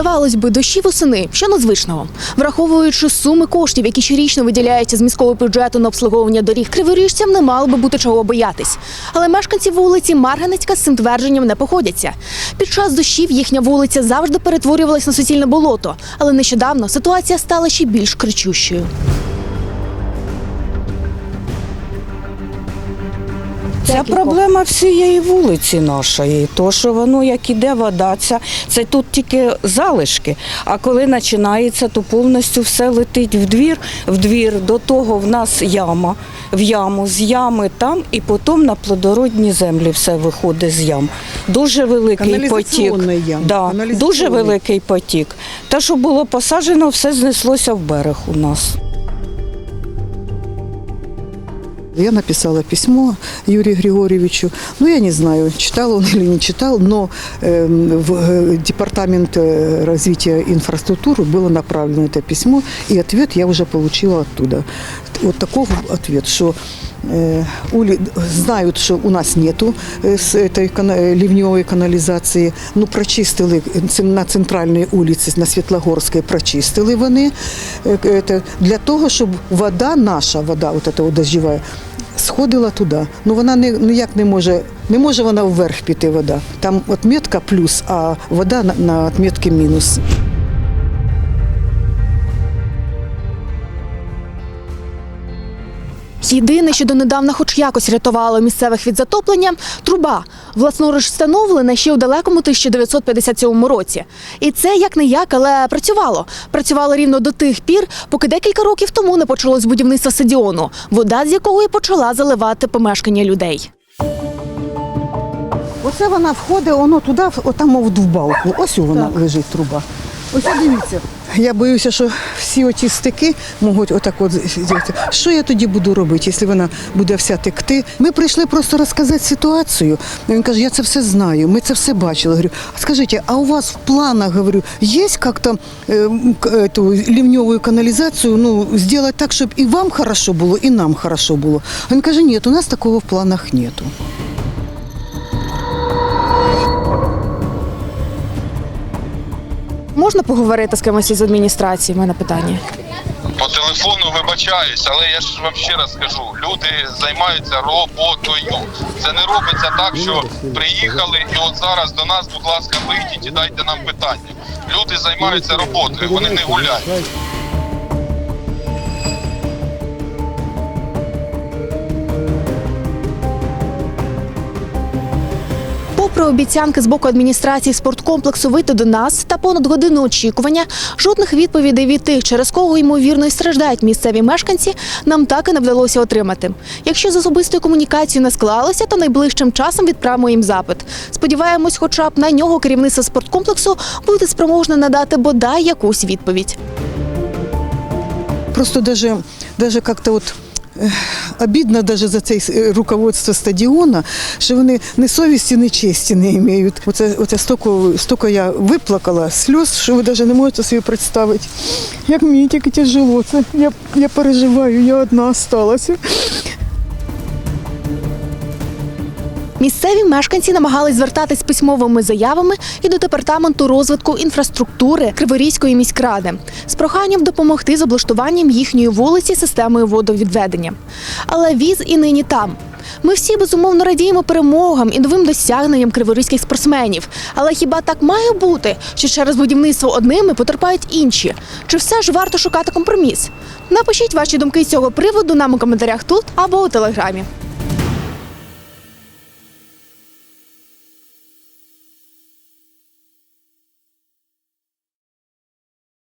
Здавалось би, дощі восени, що надзвичного. Враховуючи суми коштів, які щорічно виділяються з міського бюджету на обслуговування доріг, криворіжцям не мало би бути чого боятись. Але мешканці вулиці Марганецька з цим твердженням не походяться. Під час дощів їхня вулиця завжди перетворювалась на суцільне болото, але нещодавно ситуація стала ще більш кричущою. Це проблема всієї вулиці нашої. То, що воно як іде вода, ця, це тут тільки залишки. А коли починається, то повністю все летить в двір. В двір до того в нас яма, в яму, з ями там, і потім на плодородні землі все виходить з ям. Дуже великий потік. Яма, Да, дуже великий потік. Те, що було посаджено, все знеслося в берег у нас. Я написала письмо Юрию Григорьевичу. Ну, я не знаю, читал он или не читал, но эм, в э, Департамент э, развития инфраструктуры было направлено это письмо, и ответ я уже получила оттуда. Вот такой ответ, что э, ули- знают, что у нас нету э, с этой кана- э, ливневой канализации. Ну, прочистили ц- на центральній вулиці, на Світлогорській прочистили вони. Е, Это, для того, щоб вода, наша вода, от эта от дождєва, сходила туди. Ну вона не, ніяк не може, не може вона вверх піти вода. Там отметка плюс, а вода на, на отметці мінус. Єдине, що донедавна хоч якось рятувало місцевих від затоплення труба, власноруч встановлена ще у далекому 1957 році. І це як не як, але працювало. Працювало рівно до тих пір, поки декілька років тому не почалось будівництво стадіону, вода з якого і почала заливати помешкання людей. Оце вона входить, воно туди, отам в балку. Ось вона лежить труба. Ось дивіться. Я боюся, що всі оті стики можуть отак от зробити. Що я тоді буду робити, якщо вона буде вся текти? Ми прийшли просто розказати ситуацію. Він каже, я це все знаю, ми це все бачили. Говорю, скажіть, а у вас в планах, говорю, є як-то е, м, к- эту ливневу каналізацію ну, зробити так, щоб і вам хорошо було, і нам хорошо було? Він каже, ні, у нас такого в планах нету. Можна поговорити з кимось із адміністрації? У мене питання. По телефону вибачаюсь, але я ж вам ще раз скажу, люди займаються роботою. Це не робиться так, що приїхали і от зараз до нас, будь ласка, вийдіть і дайте нам питання. Люди займаються роботою, вони не гуляють. Попри обіцянки з боку адміністрації спорткомплексу вийти до нас та понад годину очікування, жодних відповідей від тих, через кого ймовірно і страждають місцеві мешканці, нам так і не вдалося отримати. Якщо з особистою комунікацією не склалося, то найближчим часом відправимо їм запит. Сподіваємось, хоча б на нього керівництво спорткомплексу буде спроможне надати бодай якусь відповідь. Просто даже, даже как-то от е, обідно навіть за це е, руководство стадіона, що вони ні совісті, ні честі не мають. Оце, оце стоку, стоку я виплакала сльоз, що ви навіть не можете собі представити. Як мені тільки тяжело. Це я, я переживаю, я одна залишилася. Місцеві мешканці намагались звертатись письмовими заявами і до департаменту розвитку інфраструктури Криворізької міськради з проханням допомогти з облаштуванням їхньої вулиці системою водовідведення. Але віз і нині там. Ми всі безумовно радіємо перемогам і новим досягненням криворізьких спортсменів. Але хіба так має бути, що через будівництво одними потерпають інші? Чи все ж варто шукати компроміс? Напишіть ваші думки з цього приводу нам у коментарях тут або у телеграмі.